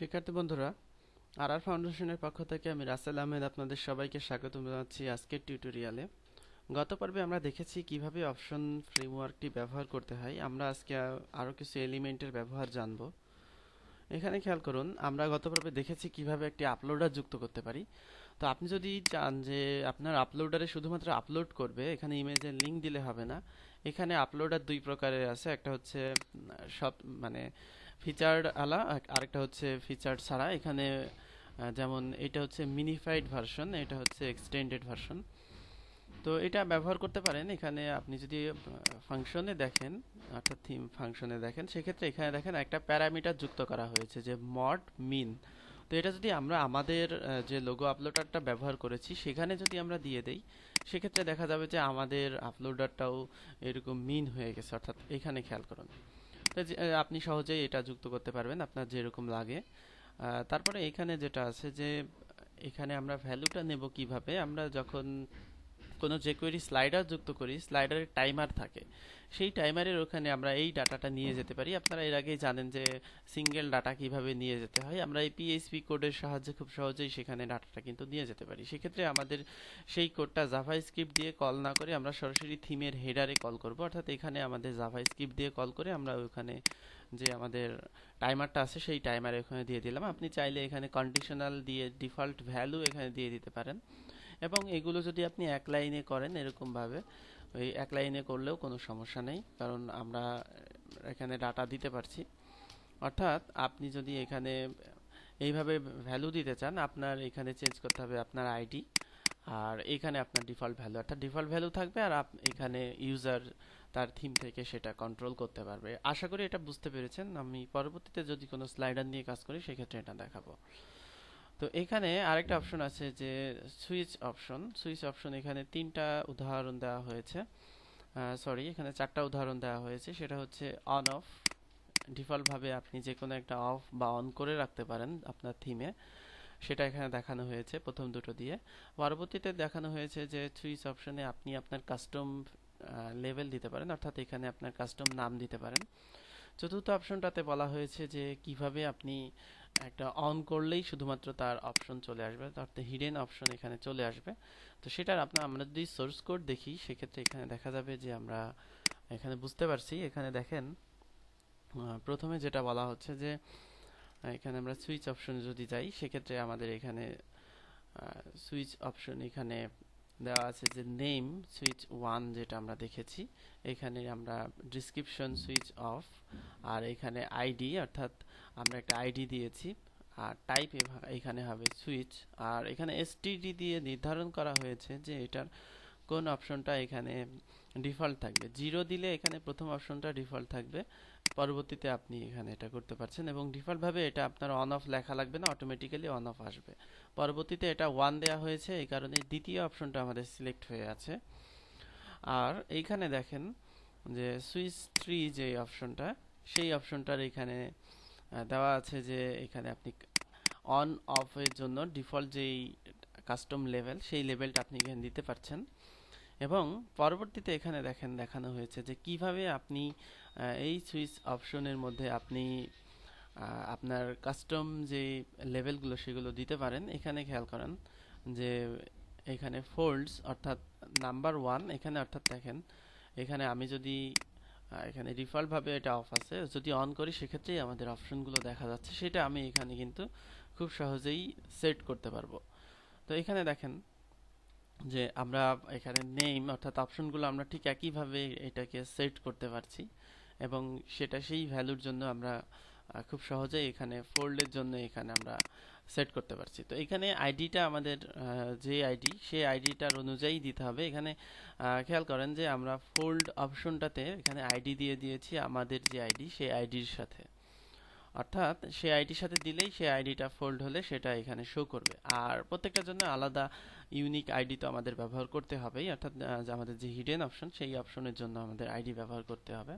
শিক্ষার্থী বন্ধুরা আর আর ফাউন্ডেশনের পক্ষ থেকে আমি রাসেল আহমেদ আপনাদের সবাইকে স্বাগত জানাচ্ছি আজকের টিউটোরিয়ালে। গত পর্বে আমরা দেখেছি কীভাবে অপশন ফ্রেমওয়ার্কটি ব্যবহার করতে হয়। আমরা আজকে আরও কিছু এলিমেন্টের ব্যবহার জানব। এখানে খেয়াল করুন, আমরা গত পর্বে দেখেছি কীভাবে একটি আপলোডার যুক্ত করতে পারি। তো আপনি যদি চান যে আপনার আপলোডারে শুধুমাত্র আপলোড করবে, এখানে ইমেজের লিঙ্ক দিলে হবে না। এখানে আপলোডার দুই প্রকারের আছে। একটা হচ্ছে সব মানে ফিচার্ড আলা আরেকটা হচ্ছে ফিচার্ড ছাড়া। এখানে যেমন এটা হচ্ছে মিনিফাইড ভার্সন এটা হচ্ছে এক্সটেন্ডেড ভার্সন তো এটা ব্যবহার করতে পারেন। এখানে আপনি যদি ফাংশনে দেখেন, অর্থাৎ থিম ফাংশনে দেখেন, সেক্ষেত্রে এখানে দেখেন একটা প্যারামিটার যুক্ত করা হয়েছে যে মড মিন তো এটা যদি আমরা আমাদের যে লোগো আপলোডারটা ব্যবহার করেছি, সেখানে যদি আমরা দিয়ে দেই, সেক্ষেত্রে দেখা যাবে যে আমাদের আপলোডারটাও এরকম মিন হয়ে গেছে। অর্থাৎ এখানে খেয়াল করুন। আপনি সহজেই এটা যুক্ত করতে পারবেন, আপনার যেরকম লাগে। তারপরে এখানে যেটা আছে যে, এখানে আমরা ভ্যালুটা নেব কীভাবে? আমরা যখন কোনো যে কোয়েরি স্লাইডার যুক্ত করি স্লাইডারের টাইমার থাকে, সেই টাইমারের ওখানে আমরা এই ডাটাটা নিয়ে যেতে পারি। আপনারা এর আগেই জানেন যে সিঙ্গেল ডাটা কীভাবে নিয়ে যেতে হয়। আমরা এই পিএইচপি কোডের সাহায্যে খুব সহজেই সেখানে ডাটাটা কিন্তু নিয়ে যেতে পারি। সেক্ষেত্রে আমাদের সেই কোডটা জাভা স্ক্রিপ্ট দিয়ে কল না করে আমরা সরাসরি থিমের হেডারে কল করব। অর্থাৎ এখানে আমাদের জাভা স্ক্রিপ্ট দিয়ে কল করে আমরা ওখানে যে আমাদের টাইমারটা আছে, সেই টাইমারে ওখানে দিয়ে দিলাম। আপনি চাইলে এখানে কন্ডিশনাল দিয়ে ডিফল্ট ভ্যালু এখানে দিয়ে দিতে পারেন। এবং এগুলো যদি আপনি এক লাইনে করেন এরকমভাবে, ওই এক লাইনে করলেও কোনো সমস্যা নেই, কারণ আমরা এখানে ডাটা দিতে পারছি। অর্থাৎ আপনি যদি এখানে এইভাবে ভ্যালু দিতে চান, আপনার এখানে চেঞ্জ করতে হবে আপনার আইডি আর এখানে আপনার ডিফল্ট ভ্যালু অর্থাৎ ডিফল্ট ভ্যালু থাকবে আর এখানে ইউজার তার থিম থেকে সেটা কন্ট্রোল করতে পারবে। আশা করি এটা বুঝতে পেরেছেন। আমি পরবর্তীতে যদি কোনো স্লাইডার নিয়ে কাজ করি, সেক্ষেত্রে এটা দেখাবো। তো এখানে আরেকটা অপশন আছে যে সুইচ অপশন সুইচ অপশন এখানে তিনটা উদাহরণ দেওয়া হয়েছে। সরি এখানে চারটা উদাহরণ দেওয়া হয়েছে। সেটা হচ্ছে অন অফ ডিফল্টভাবে আপনি যে কোনো একটা অফ বা অন করে রাখতে পারেন আপনার থিমে সেটা এখানে দেখানো হয়েছে প্রথম দুটো দিয়ে। পরবর্তীতে দেখানো হয়েছে যে সুইচ অপশনে আপনি আপনার কাস্টম লেভেল দিতে পারেন, অর্থাৎ এখানে আপনার কাস্টম নাম দিতে পারেন। চতুর্থ অপশনটাতে বলা হয়েছে যে কীভাবে আপনি একটা অন করলেই শুধুমাত্র তার অপশন চলে আসবে, অর্থাৎ হিডেন অপশন এখানে চলে আসবে। তো সেটার আপনার আমরা যদি সোর্স কোড দেখি, সেক্ষেত্রে এখানে দেখা যাবে যে আমরা এখানে বুঝতে পারছি। এখানে দেখেন প্রথমে যেটা বলা হচ্ছে যে এখানে আমরা সুইচ অপশন যদি যাই, সেক্ষেত্রে আমাদের এখানে সুইচ অপশন এখানে দেওয়া আছে যে নেম সুইচ ওয়ান যেটা আমরা দেখেছি, এখানে আমরা ডিসক্রিপশন সুইচ অফ আর এখানে আইডি অর্থাৎ আমরা একটা আইডি দিয়েছি, আর টাইপ এখানে হবে সুইচ আর এখানে এসটিডি দিয়ে নির্ধারণ করা হয়েছে যে এটার কোন অপশনটা এখানে ডিফল্ট থাকবে। জিরো দিলে এখানে প্রথম অপশনটা ডিফল্ট থাকবে। পরবর্তীতে আপনি এখানে এটা করতে পারছেন এবং ডিফল্টভাবে এটা আপনার অন অফ লেখা লাগবে না অটোমেটিক্যালি অন অফ আসবে। পরবর্তীতে এটা ওয়ান দেওয়া হয়েছে, এই কারণে দ্বিতীয় অপশনটা আমাদের সিলেক্ট হয়ে আছে। আর এইখানে দেখেন যে সুইচ থ্রি যে অপশনটা, সেই অপশনটার এখানে দেওয়া আছে যে এখানে আপনি অন অফের জন্য ডিফল্ট যেই কাস্টম লেভেল সেই লেভেলটা আপনি এখানে দিতে পারছেন। এবং পরবর্তীতে এখানে দেখেন, দেখানো হয়েছে যে কীভাবে আপনি এই সুইচ অপশনের মধ্যে আপনি আপনার কাস্টম যে লেভেলগুলো সেগুলো দিতে পারেন। এখানে খেয়াল করেন যে এখানে ফোল্ডস অর্থাৎ নাম্বার ওয়ান এখানে অর্থাৎ দেখেন, এখানে আমি যদি এখানে ডিফল্টভাবে এটা অফ আছে, যদি অন করি সেক্ষেত্রেই আমাদের অপশনগুলো দেখা যাচ্ছে। সেটা আমি এখানে কিন্তু খুব সহজেই সেট করতে পারব। তো এখানে দেখেন যে আমরা এখানে নেম অর্থাৎ অপশনগুলো আমরা ঠিক একইভাবে এটাকে সেট করতে পারছি এবং সেটা সেই ভ্যালুর জন্য আমরা খুব সহজেই এখানে ফোল্ডের জন্য এখানে আমরা সেট করতে পারছি। তো এখানে আইডিটা আমাদের যে আইডি সেই আইডিটার অনুযায়ী দিতে হবে। এখানে খেয়াল করেন যে আমরা ফোল্ড অপশনটাতে এখানে আইডি দিয়ে দিয়েছি আমাদের যে আইডি সেই আইডির সাথে। অর্থাৎ সেই আইডির সাথে দিলেই সেই আইডিটা ফোল্ড হলে সেটা এখানে শো করবে। আর প্রত্যেকটার জন্য আলাদা ইউনিক আইডি তো আমাদের ব্যবহার করতে হবেই, অর্থাৎ আমাদের যে হিডেন অপশন সেই অপশনের জন্য আমাদের আইডি ব্যবহার করতে হবে।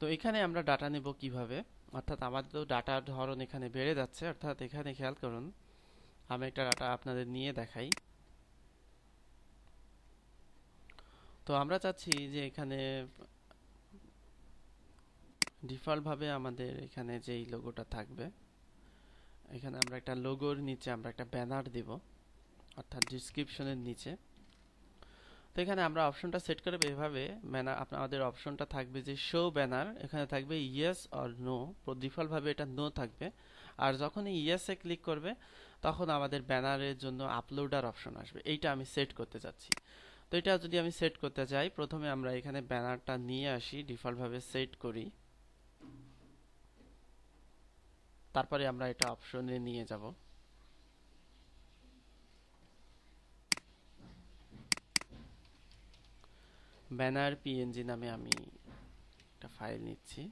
তো এখানে আমরা ডাটা নেব কীভাবে? অর্থাৎ আমাদের তো ডাটার ধরন এখানে বেড়ে যাচ্ছে, অর্থাৎ এখানে খেয়াল করুন, আমি একটা ডাটা আপনাদের নিয়ে দেখাই। তো আমরা চাচ্ছি যে এখানে ডিফল্টভাবে আমাদের এখানে যেই লোগোটা থাকবে, এখানে আমরা একটা লোগোর নিচে আমরা একটা ব্যানার দেব, অর্থাৎ ডিসক্রিপশনের নিচে। তো এখানে আমরা অপশনটা সেট করব এভাবে ব্যানার আপনাদের অপশনটা থাকবে যে শো ব্যানার এখানে থাকবে ইয়েস অর নো ডিফল্টভাবে এটা নো থাকবে। আর যখন ইয়েসে ক্লিক করবে, তখন আমাদের ব্যানারের জন্য আপলোডার অপশন আসবে। এইটা আমি সেট করতে চাচ্ছি তো এটা যদি আমি সেট করতে চাই প্রথমে আমরা এখানে ব্যানারটা নিয়ে আসি, ডিফল্টভাবে সেট করি। তারপরে আমরা এটা অপশনে নিয়ে যাব। ব্যানার পিএনজি নামে আমি একটা ফাইল নিচ্ছি।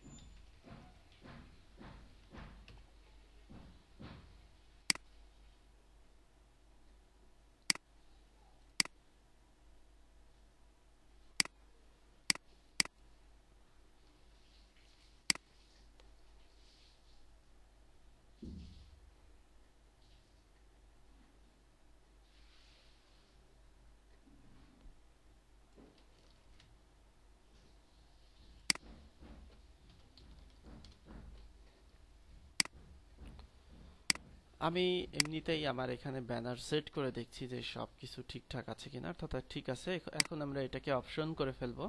আমি এমনিতেই আমার এখানে ব্যানার সেট করে দেখছি যে সব কিছু ঠিকঠাক আছে কিনা, অর্থাৎ ঠিক আছে এখন আমরা এটাকে অপশন করে ফেলব।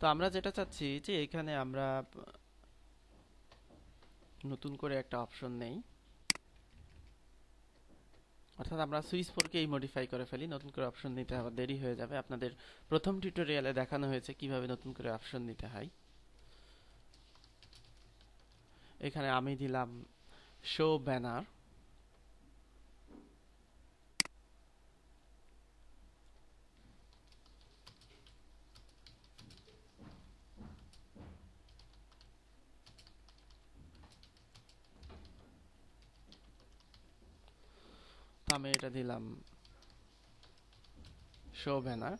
তো আমরা যেটা চাচ্ছি যে এখানে আমরা নতুন করে একটা অপশন নেই। অর্থাৎ আমরা সুইচ ফোরকেই মডিফাই করে ফেলি, নতুন করে অপশন নিতে আবার দেরি হয়ে যাবে। আপনাদের প্রথম টিউটোরিয়ালে দেখানো হয়েছে কীভাবে নতুন করে অপশন নিতে হয়। এখানে আমি দিলাম শো ব্যানার আমি এটা দিলাম শো ব্যানার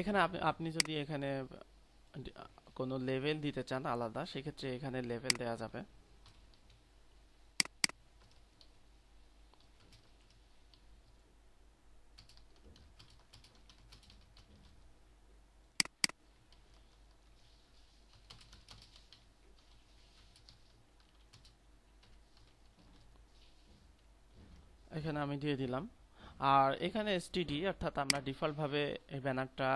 এখানে আপনি যদি এখানে কোনো লেভেল দিতে চান আলাদা, সেক্ষেত্রে এখানে লেভেল দেওয়া যাবে। এখানে আমি দিয়ে দিলাম। আর এখানে এসটিডি অর্থাৎ আমরা ডিফল্টভাবে এই ব্যানারটা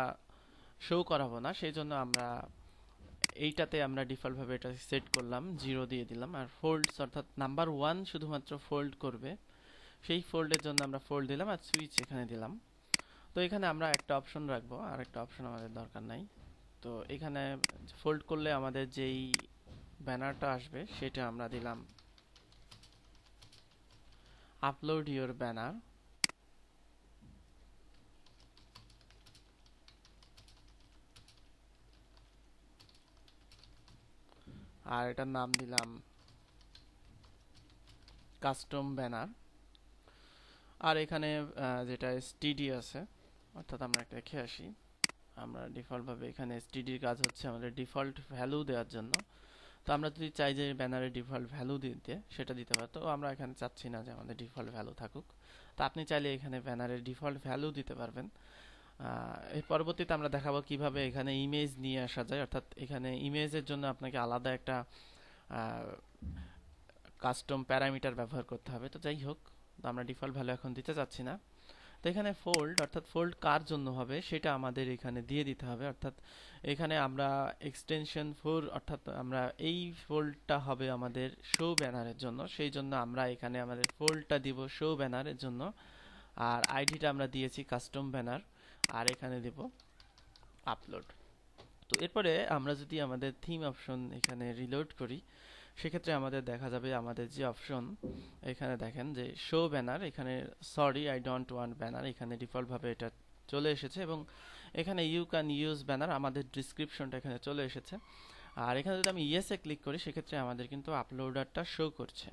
শো করাবো না সেই জন্য আমরা এইটাতে আমরা ডিফল্টভাবে এটা সেট করলাম জিরো দিয়ে দিলাম। আর ফোল্ডস অর্থাৎ নাম্বার ওয়ান শুধুমাত্র ফোল্ড করবে। সেই ফোল্ডের জন্য আমরা ফোল্ড দিলাম আর সুইচ এখানে দিলাম। তো এখানে আমরা একটা অপশন রাখব, আর একটা অপশন আমাদের দরকার নাই। তো এখানে ফোল্ড করলে আমাদের যেই ব্যানারটা আসবে, সেটা আমরা দিলাম upload your banner. আর এটার নাম দিলাম কাস্টম ব্যানার আর এখানে যেটা এসটিডি আছে, অর্থাৎ আমরা একটা রেখে আসি। আমরা ডিফল্টভাবে এখানে এসটিডির কাজ হচ্ছে আমাদের ডিফল্ট ভ্যালু দেওয়ার জন্য। তো আমরা যদি চাই যে ব্যানারে ডিফল্ট ভ্যালু দিতে সেটা দিতে পারি। তো আমরা এখানে চাচ্ছি না যে আমাদের ডিফল্ট ভ্যালু থাকুক। তো আপনি চাইলে এখানে ব্যানারের ডিফল্ট ভ্যালু দিতে পারবেন। এর পরবর্তীতে আমরা দেখাবো কীভাবে এখানে ইমেজ নিয়ে আসা যায়। অর্থাৎ এখানে ইমেজের জন্য আপনাকে আলাদা একটা কাস্টম প্যারামিটার ব্যবহার করতে হবে। তো যাই হোক, তো আমরা ডিফল্ট ভ্যালু এখন দিতে চাচ্ছি না। তো এখানে ফোল্ড অর্থাৎ ফোল্ড কার জন্য হবে, সেটা আমাদের এখানে দিয়ে দিতে হবে। অর্থাৎ এখানে আমরা এক্সটেনশন ফোর অর্থাৎ আমরা এই ফোল্ডটা হবে আমাদের শো ব্যানারের জন্য। সেই জন্য আমরা এখানে আমাদের ফোল্ডটা দিব শো ব্যানারের জন্য। আর আইডিটা আমরা দিয়েছি কাস্টম ব্যানার আর এখানে দেব আপলোড তো এরপরে আমরা যদি আমাদের থিম অপশন এখানে রিলোড করি সেক্ষেত্রে আমাদের দেখা যাবে, আমাদের যে অপশন এখানে দেখেন যে শো ব্যানার এখানে sorry I don't want banner এখানে ডিফল্টভাবে এটা চলে এসেছে এবং এখানে ইউ ক্যান ইউজ ব্যানার আমাদের ডিসক্রিপশনটা এখানে চলে এসেছে। আর এখানে যদি আমি ইয়েসে ক্লিক করি, সেক্ষেত্রে আমাদের কিন্তু আপলোডারটা শো করছে।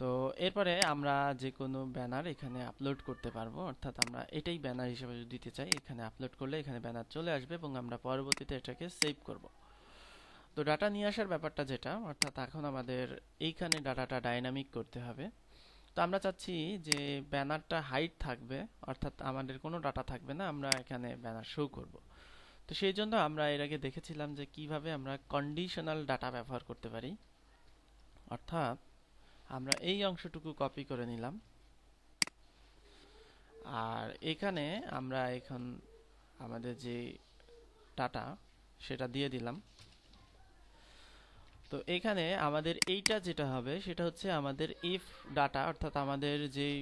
তো এরপরে আমরা যে কোনো ব্যানার এখানে আপলোড করতে পারব, অর্থাৎ আমরা এটাই ব্যানার হিসেবে দিতে চাই, এখানে আপলোড করলে এখানে ব্যানার চলে আসবে এবং আমরা পরবর্তীতে এটাকে সেভ করব। তো ডাটা নিয়ে আসার ব্যাপারটা যেটা, অর্থাৎ এখন আমাদের এইখানে ডাটাটা ডাইনামিক করতে হবে। তো আমরা চাচ্ছি যে ব্যানারটা হাইট থাকবে, অর্থাৎ আমাদের কোনো ডাটা থাকবে না, আমরা এখানে ব্যানার শো করব। তো সেই জন্য আমরা এর আগে দেখেছিলাম যে কীভাবে আমরা কন্ডিশনাল ডাটা ব্যবহার করতে পারি। অর্থাৎ আমরা এই অংশটুকু কপি করে নিলাম। আর এখানে আমরা এখন আমাদের যে ডাটা সেটা দিয়ে দিলাম। তো এখানে আমাদের এইটা যেটা হবে, সেটা হচ্ছে আমাদের ইফ ডাটা অর্থাৎ আমাদের যেই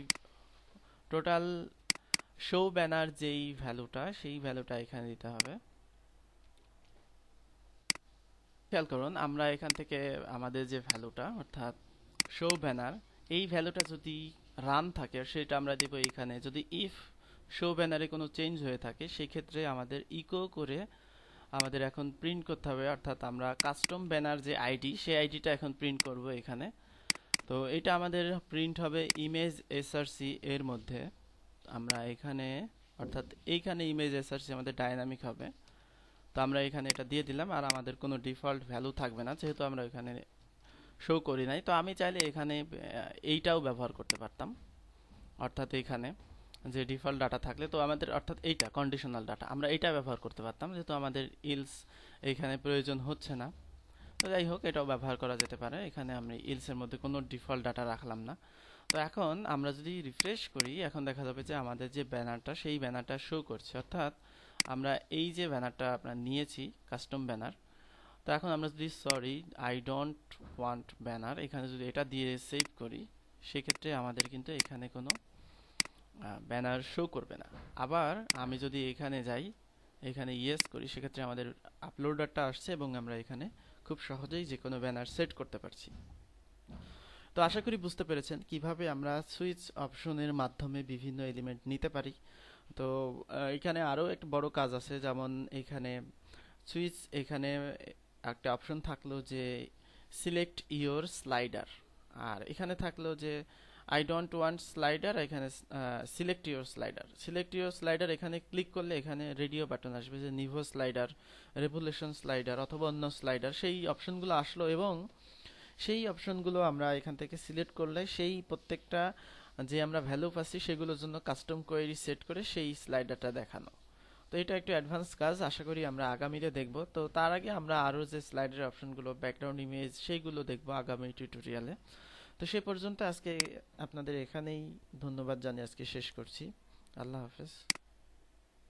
টোটাল শো ব্যানার যেই ভ্যালুটা সেই ভ্যালুটা এখানে দিতে হবে। খেয়াল করুন, আমরা এখান থেকে আমাদের যে ভ্যালুটা অর্থাৎ শো ব্যানার এই ভ্যালুটা যদি রান থাকে, সেটা আমরা দেব এখানে। যদি ইফ শো ব্যানারে কোনো চেঞ্জ হয়ে থাকে, সেক্ষেত্রে আমাদের ইকো করে আমাদের এখন প্রিন্ট করতে হবে, অর্থাৎ আমরা কাস্টম ব্যানার যে আইডি সেই আইডিটা এখন প্রিন্ট করব এখানে। তো এটা আমাদের প্রিন্ট হবে ইমেজ এসআরসি এর মধ্যে। আমরা এখানে, অর্থাৎ এইখানে ইমেজ এসআরসি আমাদের ডাইনামিক হবে। তো আমরা এখানে এটা দিয়ে দিলাম, আর আমাদের কোনো ডিফল্ট ভ্যালু থাকবে না, যেহেতু আমরা এখানে শো করি নাই। তো আমি চাইলে এখানে এইটাও ব্যবহার করতে পারতাম, অর্থাৎ এইখানে যে ডিফল্ট ডাটা থাকলে, তো আমাদের অর্থাৎ এইটা কন্ডিশনাল ডাটা আমরা এইটা ব্যবহার করতে পারতাম, যেহেতু আমাদের ইলস এইখানে প্রয়োজন হচ্ছে না। তো যাই হোক, এটাও ব্যবহার করা যেতে পারে। এখানে আমি ইলসের মধ্যে কোনো ডিফল্ট ডাটা রাখলাম না। তো এখন আমরা যদি রিফ্রেশ করি, এখন দেখা যাবে যে আমাদের যে ব্যানারটা, সেই ব্যানারটা শো করছে। অর্থাৎ আমরা এই যে ব্যানারটা আপনার নিয়েছি কাস্টম ব্যানার তো এখন আমরা যদি sorry I don't want banner এখানে যদি এটা দিয়ে সেভ করি, সেক্ষেত্রে আমাদের কিন্তু এখানে কোনো ব্যানার শো করবে না। আবার আমি যদি এখানে যাই, এখানে ইয়েস করি, সেক্ষেত্রে আমাদের আপলোডারটা আসছে এবং আমরা এখানে খুব সহজেই যে কোনো ব্যানার সেট করতে পারছি। তো আশা করি বুঝতে পেরেছেন কীভাবে আমরা সুইচ অপশনের মাধ্যমে বিভিন্ন এলিমেন্ট নিতে পারি। তো এখানে আরও একটা বড় কাজ আছে, যেমন এখানে সুইচ এখানে একটা অপশন থাকল যে সিলেক্ট ইওর স্লাইডার আর এখানে থাকল যে আই ডোন্ট ওয়ান্ট স্লাইডার এখানে select your slider select your slider এখানে ক্লিক করলে এখানে রেডিও বাটন আসবে, যে নিভো স্লাইডার রেভুলেশন স্লাইডার অথবা অন্য স্লাইডার সেই অপশনগুলো আসলো এবং সেই অপশনগুলো আমরা এখান থেকে সিলেক্ট করলে সেই প্রত্যেকটা যে আমরা ভ্যালু পাচ্ছি সেগুলোর জন্য কাস্টম কোয়েরি সেট করে সেই স্লাইডারটা দেখানো। তো এটা একটু অ্যাডভান্স কাজ, আশা করি আমরা আগামীতে দেখব। তো তার আগে আমরা আরও যে স্লাইডের অপশনগুলো ব্যাকগ্রাউন্ড ইমেজ সেইগুলো দেখব আগামী টিউটোরিয়ালে তো সে পর্যন্ত আজকে আপনাদের এখানেই ধন্যবাদ জানিয়ে আজকে শেষ করছি। আল্লাহ হাফেজ।